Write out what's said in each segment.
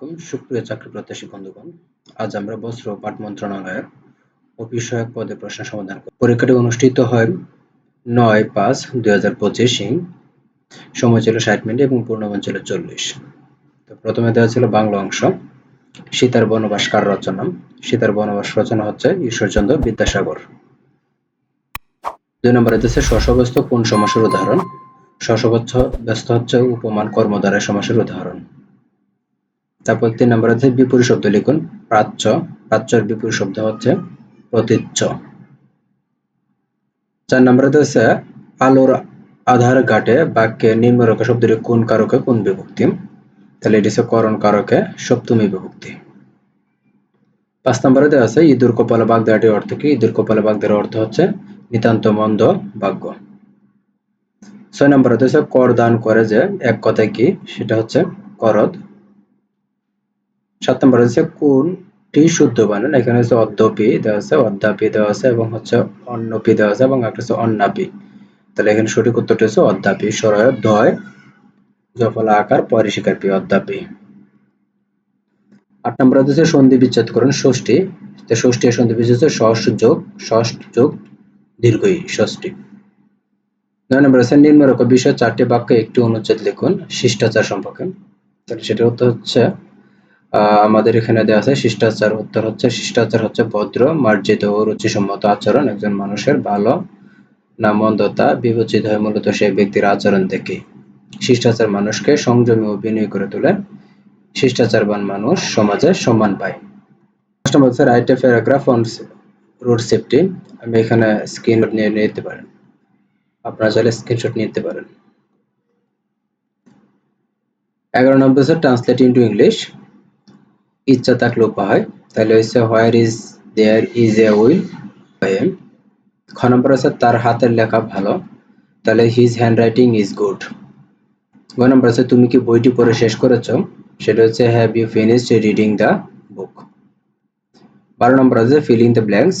আলাইকুম, সুপ্রিয় চাকরি প্রত্যাশী বন্ধুগণ, আজ আমরা বস্ত্র পাট মন্ত্রণালয়ের অফিস পদে প্রশ্ন সমাধান করব পরীক্ষাটি অনুষ্ঠিত হয় নয় পাঁচ দুই হাজার পঁচিশ সময় ছিল ষাট মিনিট এবং পূর্ণমান ছিল চল্লিশ। তো প্রথমে দেওয়া ছিল বাংলা অংশ। সীতার বনবাস কার রচনা? সীতার বনবাস রচনা হচ্ছে ঈশ্বরচন্দ্র বিদ্যাসাগর। দুই নম্বরে দিচ্ছে শশব্যস্ত কোন সমাসের উদাহরণ? শশব্যস্ত ব্যস্ত হচ্ছে উপমান কর্মদ্বারা সমাসের উদাহরণ। তারপর তিন নম্বর আছে বিপরীত শব্দ লিখুন, প্রাচ্য। প্রাচ্যের বিপরীত শব্দ হচ্ছে প্রতীচ্য। চার নম্বর হচ্ছে আলোর আধার ঘাটে বাক্যে নিম্নরেখা শব্দটি কোন কারকে, কোন বিভক্তি? তাহলে এটি হচ্ছে করণ কারকে, সপ্তমী বিভক্তি। পাঁচ নম্বরে দেওয়া আছে ইঁদুর কপালে বাগদাটির অর্থ কি? ইঁদুর কপালে বাগদার অর্থ হচ্ছে নিতান্ত মন্দ ভাগ্য ছয় নম্বরে হচ্ছে কর দান করে যে, এক কথায় কি? সেটা হচ্ছে করদ। সাত নম্বর হচ্ছে কোনটি শুদ্ধ বানান? এখানে হচ্ছে অদ্যপি দেওয়া আছে, অদ্যাপি দেওয়া আছে এবং হচ্ছে অন্নপি দেওয়া আছে এবং একটা হচ্ছে অন্নাপি তাহলে এখানে সঠিক উত্তরটি হচ্ছে অদ্যাপি। সরয় দয় জফলা আকার পরে শিকার পি আট নম্বর হচ্ছে সন্ধি বিচ্ছেদ করুন, ষষ্ঠী। ষষ্ঠী সন্ধি বিচ্ছেদ ষষ্ঠ যোগ ষষ্ঠ যোগ, দীর্ঘই, ষষ্ঠী। নয় নম্বর আছে নিম্নরক বিষয়, চারটি বাক্য একটি অনুচ্ছেদ লিখুন, শিষ্টাচার সম্পর্কে। তাহলে সেটা হচ্ছে আমাদের এখানে দেওয়া আছে, শিষ্টাচার। উত্তর হচ্ছে, শিষ্টাচার হচ্ছে ভদ্র, মার্জিত ও রুচিসম্মত আচরণ। একজন মানুষের ভালো না মন্দতা বিবেচিত হয় মূলত সেই ব্যক্তির আচরণ থেকে। শিষ্টাচার মানুষকে সংযমী ও বিনয় করে তোলে। শিষ্টাচারবান মানুষ সমাজে সম্মান পায়। হচ্ছে write a paragraph on road safety আমি এখানে স্ক্রিনশট নিয়ে নিতে পারেন। আপনারা চাইলে স্ক্রিনশট নিতে পারেন। এগারো নম্বর ট্রান্সলেট ইন্টু ইংলিশ ইচ্ছা থাকলে উপায় তাহলে হচ্ছে where is there is a will খ নম্বর আছে তার হাতের লেখা ভালো। তাহলে his handwriting is good গ নম্বর আছে তুমি কি বইটি পড়ে শেষ করেছ? সেটা হচ্ছে have you finished reading the book বারো নম্বর আছে ফিলিং দ্য ব্ল্যাঙ্কস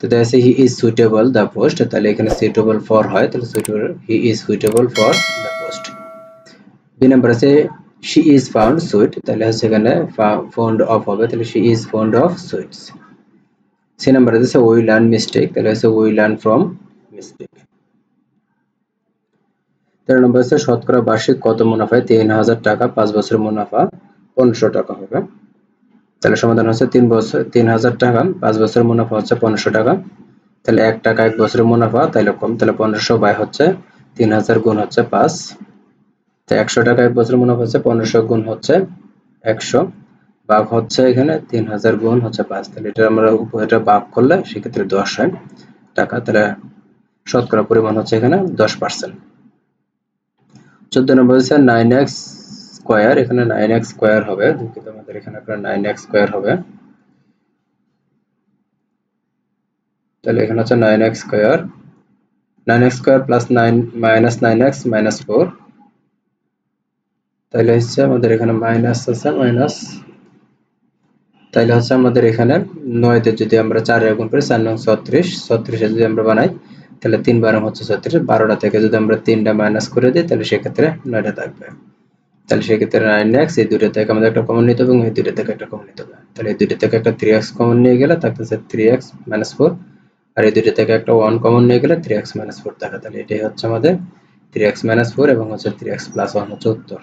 তো দেখা যাচ্ছে he is suitable the post তাহলে এখানে সুইটেবল ফর হয়। তাহলে suitable he is suitable for the post দুই নম্বর আছে শি ইজ ফাউন্ড সুইট তাহলে হচ্ছে এখানে ফাউন্ড অফ হবে, তাহলে she is found of sweets C number হচ্ছে উই লার্ন মিস্টেক তাহলে হচ্ছে উই লার্ন ফ্রম মিস্টেক তেরো নম্বর হচ্ছে শতকরা বার্ষিক কত মুনাফায় তিন হাজার টাকা, পাঁচ বছরের মুনাফা পনেরোশো টাকা হবে। তাহলে সমাধান হচ্ছে, তিন বছর, তিন হাজার টাকা, পাঁচ বছরের মুনাফা হচ্ছে পনেরোশো টাকা। তাহলে এক টাকা এক বছরের মুনাফা তাহলে কম, তাহলে পনেরোশো বাই হচ্ছে তিন হাজার গুণ হচ্ছে পাঁচ একশো টাকা এক বছর মুনাফা হচ্ছে, পনেরোশো গুণ হচ্ছে একশো। বাঘ হচ্ছে এখানে তিন হাজার গুণ হচ্ছে পাঁচ। তাহলে এটা আমরা এটা বাঘ করলে সেক্ষেত্রে দশ হয়। টাকা, তাহলে শতকরা পরিমাণ হচ্ছে এখানে দশ পার্সেন্ট চোদ্দ নম্বর হচ্ছে নাইন এক্স স্কোয়ার এখানে নাইন এক্স স্কোয়ার হবে। দুঃখিত, আমাদের এখানে আপনার নাইন এক্স স্কোয়ার হবে। তাহলে এখানে হচ্ছে nine x square nine x square plus nine minus nine x minus four তাহলে হচ্ছে আমাদের এখানে মাইনাস আছে মাইনাস তাহলে হচ্ছে আমাদের এখানে নয়তে যদি আমরা চার গুণ করি, চার নং ছত্রিশ, ছত্রিশে যদি আমরা বানাই, তাহলে তিন বারো হচ্ছে ছত্রিশ, বারোটা থেকে যদি আমরা তিনটা মাইনাস করে দিই, তাহলে সেক্ষেত্রে নয়টা থাকবে। তাহলে সেক্ষেত্রে নাইন এক্স এই দুটো থেকে আমাদের একটা কমন নিতে হবে এবং এই দুটো থেকে একটা কমন নিতে হবে। তাহলে এই দুটো থেকে একটা থ্রি এক্স কমন নিয়ে গেলে থাকতেছে থ্রি এক্স মাইনাস ফোর আর এই দুটো থেকে একটা ওয়ান কমন নিয়ে গেলে থ্রি এক্স মাইনাস ফোর থাকে। তাহলে এটাই হচ্ছে আমাদের থ্রি এক্স মাইনাস ফোর এবং হচ্ছে থ্রি এক্স প্লাস ওয়ান হচ্ছে উত্তর।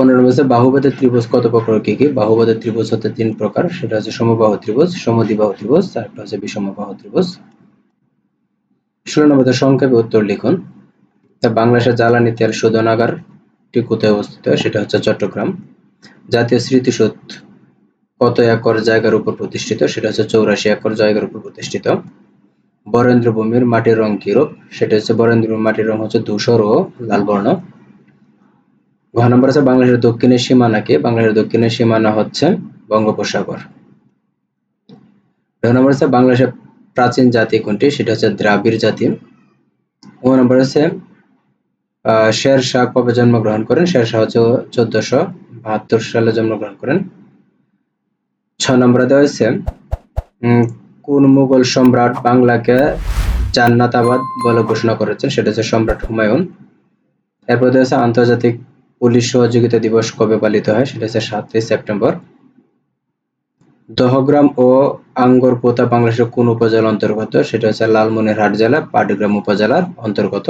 পনেরো বছর বাহুবাদের ত্রিভুজ, কত প্রকার, কি কি? বাহুবাদের ত্রিভুজ হচ্ছে তিন প্রকার, সেটা হচ্ছে সমবাহু ত্রিভুজ, সমদ্বিবাহু ত্রিভুজ আর একটা হচ্ছে বিষমবাহু ত্রিভুজ। ষোলো নম্বর সংক্ষেপে উত্তর লিখুন। তা বাংলাদেশের জ্বালানি তেল শোধনাগারটি কোথায় অবস্থিত? সেটা হচ্ছে চট্টগ্রাম। জাতীয় স্মৃতিসৌধ কত একর জায়গার উপর প্রতিষ্ঠিত? সেটা হচ্ছে চৌরাশি একর জায়গার উপর প্রতিষ্ঠিত। বরেন্দ্র ভূমির মাটির রং কিরূপ সেটা হচ্ছে বরেন্দ্র মাটির রং হচ্ছে ধূসর ও লাল বর্ণ। ঘ নম্বর আছে, বাংলাদেশের দক্ষিণের সীমানা কে? বাংলাদেশের দক্ষিণের সীমানা হচ্ছে বঙ্গোপসাগর। ঢ নম্বর আছে, বাংলাদেশের প্রাচীন জাতি কোনটি? সেটা হচ্ছে দ্রাবিড় জাতি। ও নম্বর আছে শের শাহ কবে জন্মগ্রহণ করেন? শের শাহ হচ্ছে চোদ্দশো বাহাত্তর সালে জন্মগ্রহণ করেন। ছ নম্বরে দেওয়া হয়েছে কোন মুঘল সম্রাট বাংলাকে জান্নাতাবাদ বলে ঘোষণা করেছেন? সেটা হচ্ছে সম্রাট হুমায়ুন। এরপর দেওয়া আছে আন্তর্জাতিক পুলিশ সহযোগিতা দিবস কবে পালিত হয় সেটা হচ্ছে সাতই সেপ্টেম্বর। দহগ্রাম ও আঙ্গরপোতা বাংলাদেশের কোন উপজেলার অন্তর্গত? সেটা হচ্ছে লালমনিরহাট জেলা, পাটগ্রাম উপজেলার অন্তর্গত।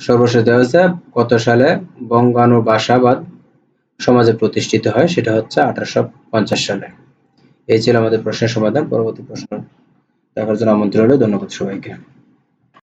সর্বশেষ দেওয়া হচ্ছে কত সালে বঙ্গানু বঙ্গানুবাসাবাদ সমাজে প্রতিষ্ঠিত হয়? সেটা হচ্ছে আঠারোশো পঞ্চাশ সালে। এই ছিল আমাদের প্রশ্নের সমাধান। পরবর্তী প্রশ্ন দেখার জন্য আমন্ত্রণ ধন্যবাদ সবাইকে।